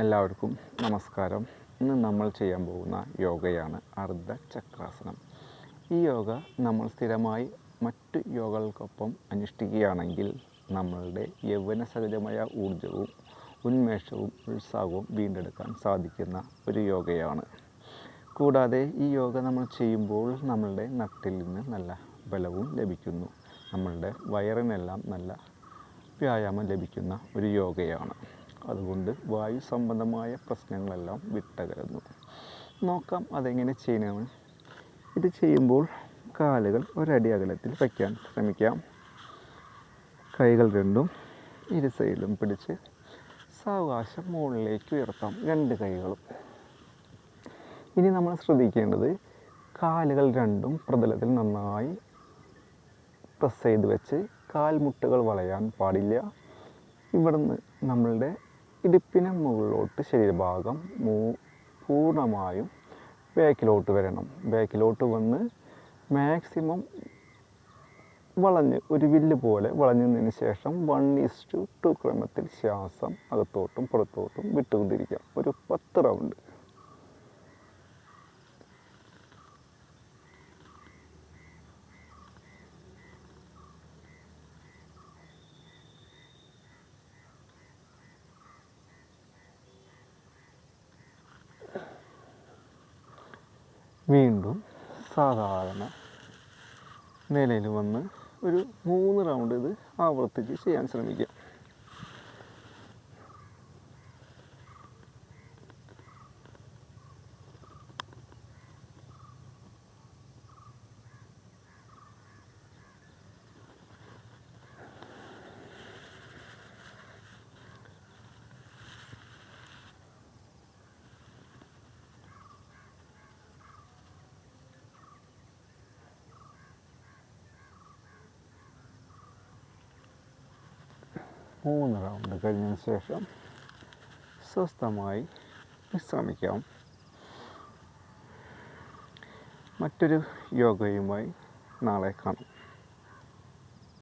എല്ലാവർക്കും നമസ്കാരം. ഇന്ന് നമ്മൾ ചെയ്യാൻ പോകുന്ന യോഗയാണ് അർദ്ധ ചക്രാസനം ഈ യോഗ നമ്മൾ സ്ഥിരമായി മറ്റ് യോഗകൾക്കൊപ്പം അനുഷ്ഠിക്കുകയാണെങ്കിൽ നമ്മളുടെ യൗവന സഹജമായ ഊർജവും ഉന്മേഷവും ഉത്സാഹവും വീണ്ടെടുക്കാൻ സാധിക്കുന്ന ഒരു യോഗയാണ്. കൂടാതെ ഈ യോഗ നമ്മൾ ചെയ്യുമ്പോൾ നമ്മളുടെ നിന്ന് നല്ല ബലവും ലഭിക്കുന്നു. നമ്മളുടെ വയറിനെല്ലാം നല്ല വ്യായാമം ലഭിക്കുന്ന ഒരു യോഗയാണ്. അതുകൊണ്ട് വായു സംബന്ധമായ പ്രശ്നങ്ങളെല്ലാം വിട്ടകലുന്നു. നോക്കാം അതെങ്ങനെ ചെയ്യണമെന്ന് ഇത് ചെയ്യുമ്പോൾ കാലുകൾ ഒരടി അകലത്തിൽ വയ്ക്കാൻ ശ്രമിക്കാം. കൈകൾ രണ്ടും ഇരു സൈഡിലും പിടിച്ച് സാവകാശം മുകളിലേക്ക് ഉയർത്താം രണ്ട് കൈകളും. ഇനി നമ്മൾ ശ്രദ്ധിക്കേണ്ടത് കാലുകൾ രണ്ടും പ്രതലത്തിൽ നന്നായി പ്രസ് ചെയ്ത് വെച്ച് കാൽമുട്ടുകൾ വളയാൻ പാടില്ല. ഇവിടുന്ന് നമ്മളുടെ ഇടുപ്പിന് മുകളിലോട്ട് ശരീരഭാഗം മൂ പൂർണമായും ബാക്കിലോട്ട് വരണം. ബാക്കിലോട്ട് വന്ന് മാക്സിമം വളഞ്ഞ് ഒരു വില്ല് പോലെ വളഞ്ഞതിന് ശേഷം വൺ ഈസ് ടു ടു ക്രമത്തിൽ ശ്വാസം അകത്തോട്ടും പുറത്തോട്ടും വിട്ടുകൊണ്ടിരിക്കാം ഒരു പത്ത് റൗണ്ട് വീണ്ടും സാധാരണ നിലയിൽ വന്ന് ഒരു മൂന്ന് റൗണ്ട് ഇത് ആവർത്തിച്ച് ചെയ്യാൻ ശ്രമിക്കുക. മൂന്ന് റൗണ്ട് കഴിഞ്ഞതിന് ശേഷം സ്വസ്ഥമായി വിശ്രമിക്കാം. മറ്റൊരു യോഗയുമായി നാളെ കാണാം.